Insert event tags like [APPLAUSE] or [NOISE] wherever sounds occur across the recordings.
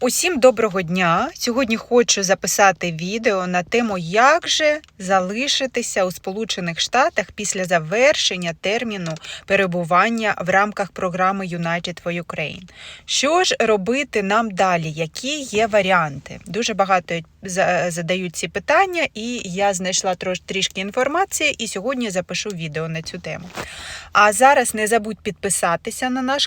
Усім доброго дня! Сьогодні хочу записати відео на тему, як же залишитися у Сполучених Штатах після завершення терміну перебування в рамках програми United for Ukraine. Що ж робити нам далі? Які є варіанти? Дуже багато задають ці питання, і я знайшла трішки інформації, і сьогодні запишу відео на цю тему. А зараз не забудь підписатися на наш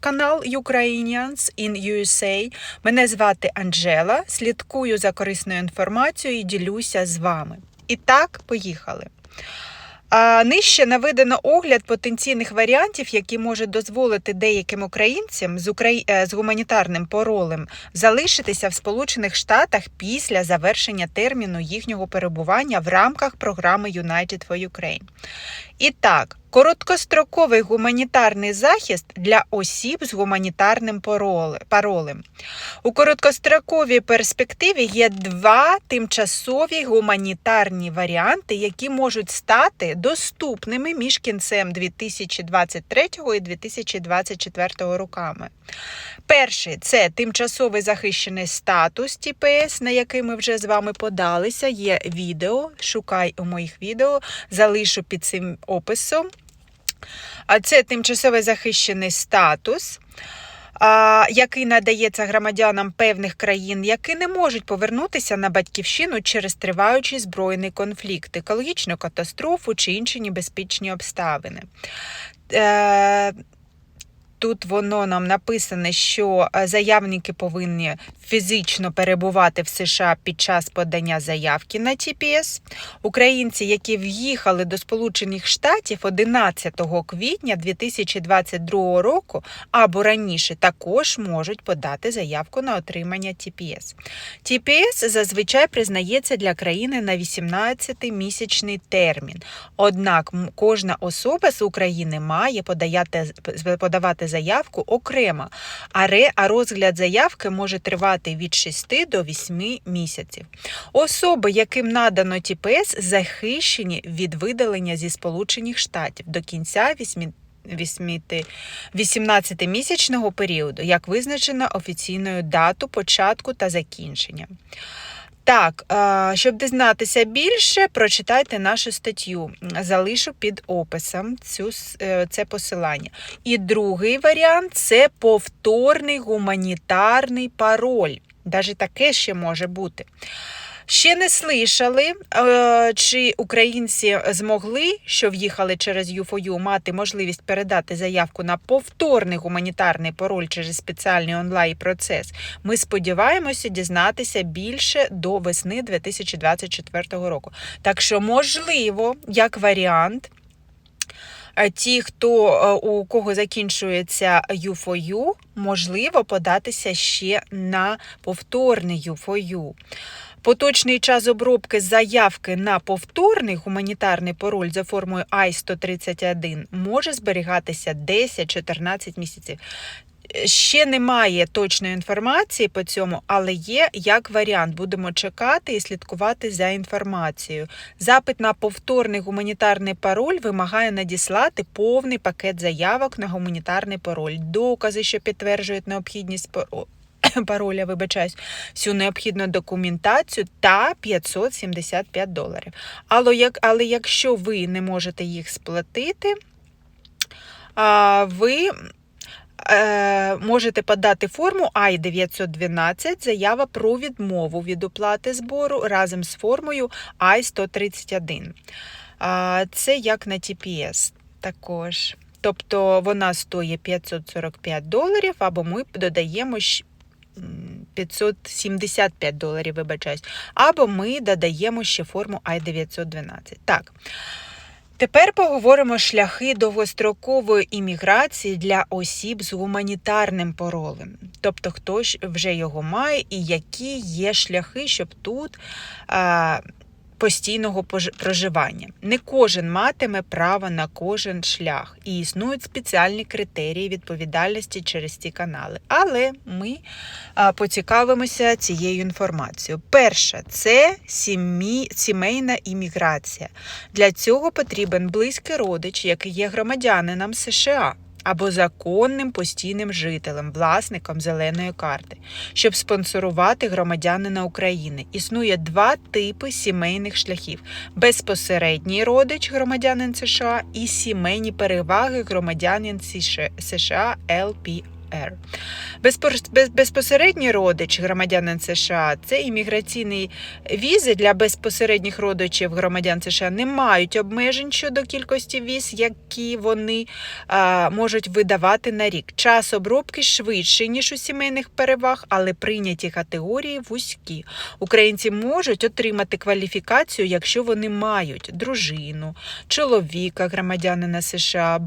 канал Ukrainians in USA. Мене звати Анжела. Слідкую за корисною інформацією і ділюся з вами. І так, поїхали. А, нижче наведено огляд потенційних варіантів, які можуть дозволити деяким українцям з, украї... е, з гуманітарним паролем залишитися в Сполучених Штатах після завершення терміну їхнього перебування в рамках програми United for Ukraine. І так, короткостроковий гуманітарний захист для осіб з гуманітарним паролем. У короткостроковій перспективі є два тимчасові гуманітарні варіанти, які можуть стати доступними між кінцем 2023 і 2024 роками. Перший це тимчасовий захищений статус ТПС, на який ми вже з вами подалися. Є відео. Шукай у моїх відео, залишу під цим описом. А це тимчасовий захищений статус. Який надається громадянам певних країн, які не можуть повернутися на батьківщину через триваючий збройний конфлікт, екологічну катастрофу чи інші небезпечні обставини. Тут воно нам написане, що е, заявники повинні фізично перебувати в США під час подання заявки на ТПС. Українці, які в'їхали до Сполучених Штатів 11 квітня 2022 року або раніше, також можуть подати заявку на отримання ТПС. ТПС зазвичай признається для країни на 18-місячний термін. Однак кожна особа з України має подавати заявку окремо, а, розгляд заявки може тривати від 6 до 8 місяців. Особи, яким надано ТПС, захищені від видалення зі Сполучених Штатів до кінця 8 18-місячного періоду, як визначено офіційною дату початку та закінчення. Так, щоб дізнатися більше, прочитайте нашу статтю. Залишу під описом цю, е, це посилання. І другий варіант це повторний гуманітарний пароль. Навіть таке ще може бути. Ще не слышали, е, чи українці змогли, що в'їхали через ЮФОЮ, мати можливість передати заявку на повторний гуманітарний пароль через спеціальний онлайн-процес. Ми сподіваємося дізнатися більше до весни 2024 року. Так що, можливо, як варіант. е, Ті, хто е, у кого закінчується ЮФОЮ, можливо податися ще на повторний ЮФОЮ. Поточний час обробки заявки на повторний гуманітарний пароль за формою I-131 може зберігатися 10-14 місяців. Ще немає точної інформації по цьому, але є як варіант. Будемо чекати і слідкувати за інформацією. Запит на повторний гуманітарний пароль вимагає надіслати повний пакет заявок на гуманітарний пароль, докази, що підтверджують необхідність паро- [COUGHS] пароля, вибачаюсь, всю необхідну документацію та 575 доларів. Але, як, але якщо ви не можете їх сплатити, ви е, можете подати форму I-912 заява про відмову від оплати збору разом з формою I-131. Це як на TPS також. Тобто вона стоїть 545 доларів, або ми додаємо 575 доларів, вибачаюсь, або ми додаємо ще форму I-912. Так. Тепер поговоримо шляхи довгострокової імміграції для осіб з гуманітарним паролем. Тобто, хто вже його має, і які є шляхи, щоб тут постійного проживання. Не кожен матиме право на кожен шлях, і існують спеціальні критерії відповідальності через ці канали. Але ми поцікавимося цією інформацією. Перше це сім'ї, сімейна імміграція. Для цього потрібен близький родич, який є громадянином США. Або законним постійним жителем, власником зеленої карти, щоб спонсорувати громадянина України. Існує два типи сімейних шляхів: безпосередній родич громадянин США і сімейні переваги громадянин США ЛПР. РР. Безпосередній родич громадянин США це імміграційні візи для безпосередніх родичів громадян США не мають обмежень щодо кількості віз, які вони а, можуть видавати на рік. Час обробки швидший, ніж у сімейних переваг, але прийняті категорії вузькі. Українці можуть отримати кваліфікацію, якщо вони мають дружину, чоловіка, громадянина США,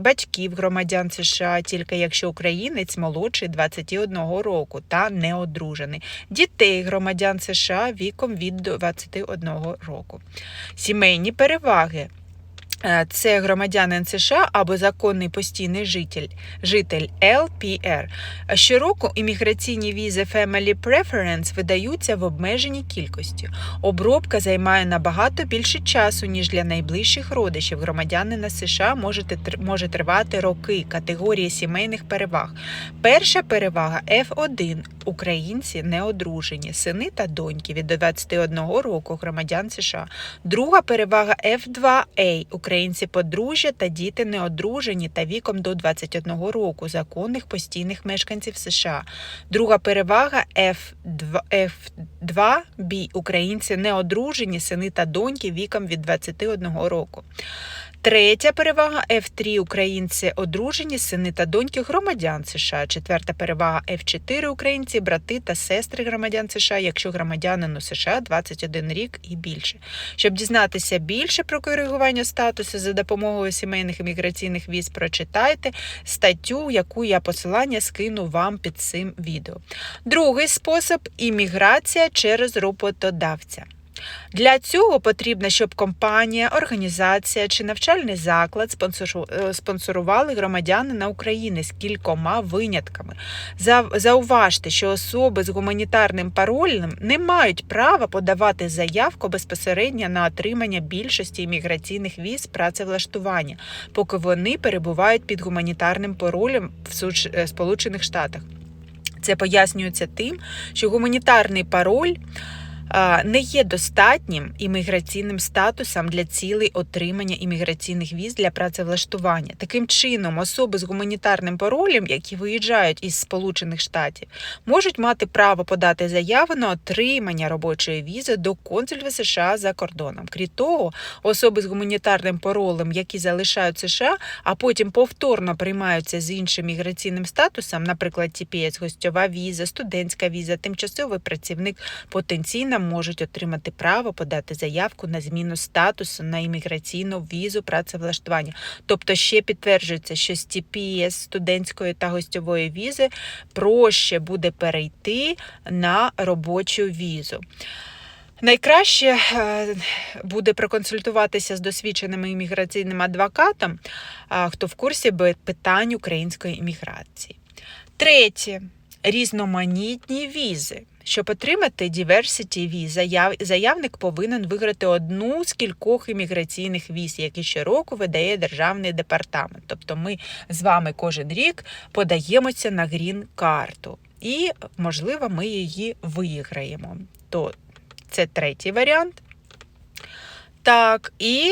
батьків громадян США, тільки якщо Україна українець молодший 21 року та неодружений, дітей громадян США віком від 21 року. Сімейні переваги. Е, це громадянин США або законний постійний житель житель ЛПР. Щороку імміграційні візи Family Preference видаються в обмеженій кількості. Обробка займає набагато більше часу, ніж для найближчих родичів. Громадянина США може тривати роки категорії сімейних переваг. Перша перевага F1. Українці неодружені, сини та доньки від 21 року громадян США. Друга перевага F2A. Українці подружжя та діти неодружені та віком до 21 року законних постійних мешканців США. Друга перевага F2, F2B. Українці неодружені, сини та доньки віком від 21 року. Третя перевага F3 українці одружені, сини та доньки громадян США. Четверта перевага F4 українці, брати та сестри громадян США, якщо громадянину США 21 рік і більше. Щоб дізнатися більше про коригування статусу за допомогою сімейних імміграційних віз, прочитайте статтю, яку я посилання скину вам під цим відео. Другий спосіб імміграція через роботодавця. Для цього потрібно, щоб компанія, організація чи навчальний заклад е, спонсорували громадянина України з кількома винятками. Зауважте, що особи з гуманітарним паролем не мають права подавати заявку безпосередньо на отримання більшості імміграційних віз працевлаштування, поки вони перебувають під гуманітарним паролем в е, Сполучених Штатах. Це пояснюється тим, що гуманітарний пароль не є достатнім імміграційним статусом для цілей отримання імміграційних віз для працевлаштування. Таким чином, особи з гуманітарним паролем, які виїжджають із Сполучених Штатів, можуть мати право подати заяву на отримання робочої візи до консульства США за кордоном. Крім того, особи з гуманітарним паролем, які залишають США, а потім повторно приймаються з іншим міграційним статусом, наприклад, TPS, гостьова віза, студентська віза, тимчасовий працівник потенційно можуть отримати право подати заявку на зміну статусу на імміграційну візу працевлаштування. Тобто ще підтверджується, що з TPS студентської та гостьової візи проще буде перейти на робочу візу. Найкраще е, буде проконсультуватися з досвідченим імміграційним адвокатом, хто в курсі питань української імміграції. Третє різноманітні візи. Щоб отримати Diversity віз, заявник повинен виграти одну з кількох імміграційних віз, які щороку видає державний департамент. Тобто ми з вами кожен рік подаємося на грін-карту. І, можливо, ми її виграємо. То це третій варіант. Так, і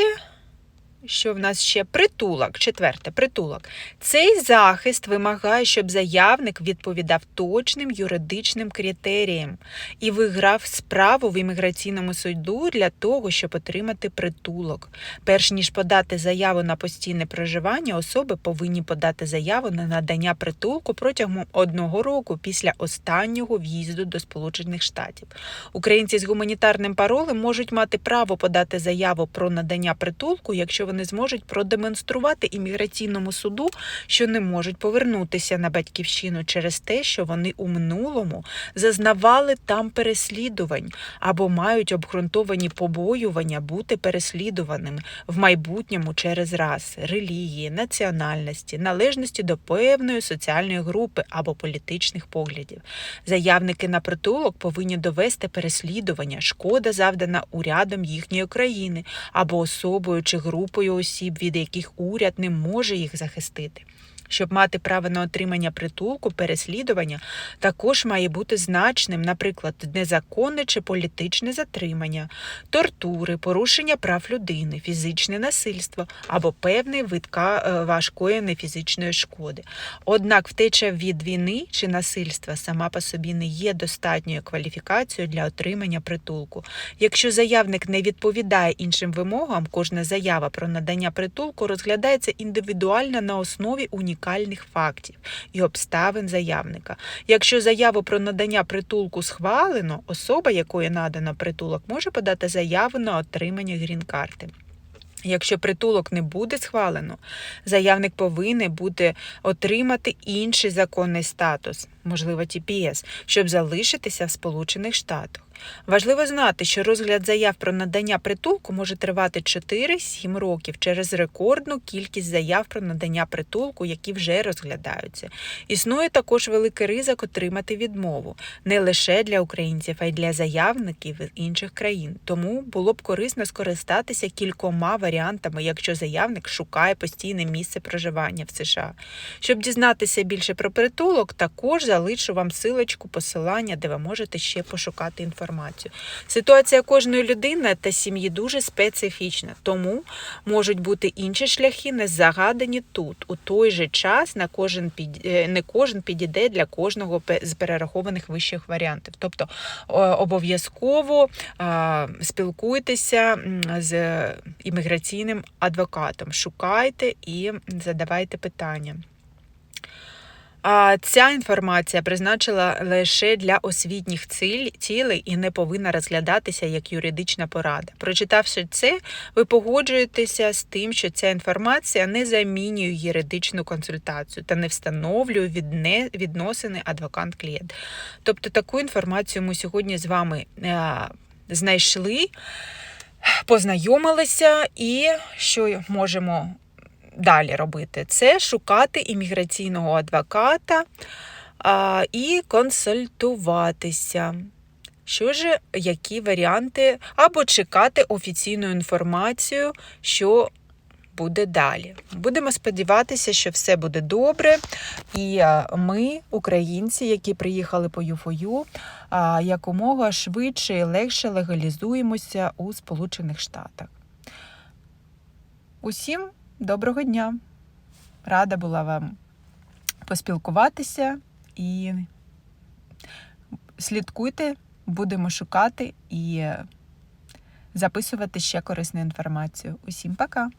що в нас ще притулок, четверте притулок. Цей захист вимагає, щоб заявник відповідав точним юридичним критеріям і виграв справу в імміграційному суду для того, щоб отримати притулок. Перш ніж подати заяву на постійне проживання, особи повинні подати заяву на надання притулку протягом одного року після останнього в'їзду до Сполучених Штатів. Українці з гуманітарним паролем можуть мати право подати заяву про надання притулку, якщо вони зможуть продемонструвати імміграційному суду, що не можуть повернутися на батьківщину через те, що вони у минулому зазнавали там переслідувань або мають обґрунтовані побоювання бути переслідуваними в майбутньому через раси, релігії, національності, належності до певної соціальної групи або політичних поглядів. Заявники на притулок повинні довести переслідування, шкода завдана урядом їхньої країни або особою чи групою осіб, від яких уряд не може їх захистити. Щоб мати право на отримання притулку, переслідування також має бути значним, наприклад, незаконне чи політичне затримання, тортури, порушення прав людини, фізичне насильство або певний вид е, важкої нефізичної шкоди. Однак втеча від війни чи насильства сама по собі не є достатньою кваліфікацією для отримання притулку. Якщо заявник не відповідає іншим вимогам, кожна заява про надання притулку розглядається індивідуально на основі унікальних фактів і обставин заявника. Якщо заяву про надання притулку схвалено, особа, якої надано притулок, може подати заяву на отримання грін-карти. Якщо притулок не буде схвалено, заявник повинен буде отримати інший законний статус, можливо, TPS, щоб залишитися в Сполучених Штатах. Важливо знати, що розгляд заяв про надання притулку може тривати 4-7 років через рекордну кількість заяв про надання притулку, які вже розглядаються. Існує також великий ризик отримати відмову не лише для українців, а й для заявників інших країн. Тому було б корисно скористатися кількома варіантами, якщо заявник шукає постійне місце проживання в США. Щоб дізнатися більше про притулок, також залишу вам силочку посилання, де ви можете ще пошукати інформацію. Ситуація кожної людини та сім'ї дуже специфічна, тому можуть бути інші шляхи, не загадані тут. У той же час на кожен під... е, не кожен підійде для кожного з перерахованих вищих варіантів. Тобто обов'язково спілкуйтеся з імміграційним адвокатом, шукайте і задавайте питання. А ця інформація призначена лише для освітніх цілей і не повинна розглядатися як юридична порада. Прочитавши це, ви погоджуєтеся з тим, що ця інформація не замінює юридичну консультацію та не встановлює відносини адвокат-клієнт. Тобто таку інформацію ми сьогодні з вами е, знайшли, познайомилися і що можемо далі робити? Це шукати імміграційного адвоката а, і консультуватися. Що ж, які варіанти, або чекати офіційну інформацію, що буде далі. Будемо сподіватися, що все буде добре. І ми, українці, які приїхали по ЮФОЮ, якомога швидше і легше легалізуємося у Сполучених Штатах. Усім доброго дня! Рада була вам поспілкуватися і слідкуйте, будемо шукати і записувати ще корисну інформацію. Усім пока!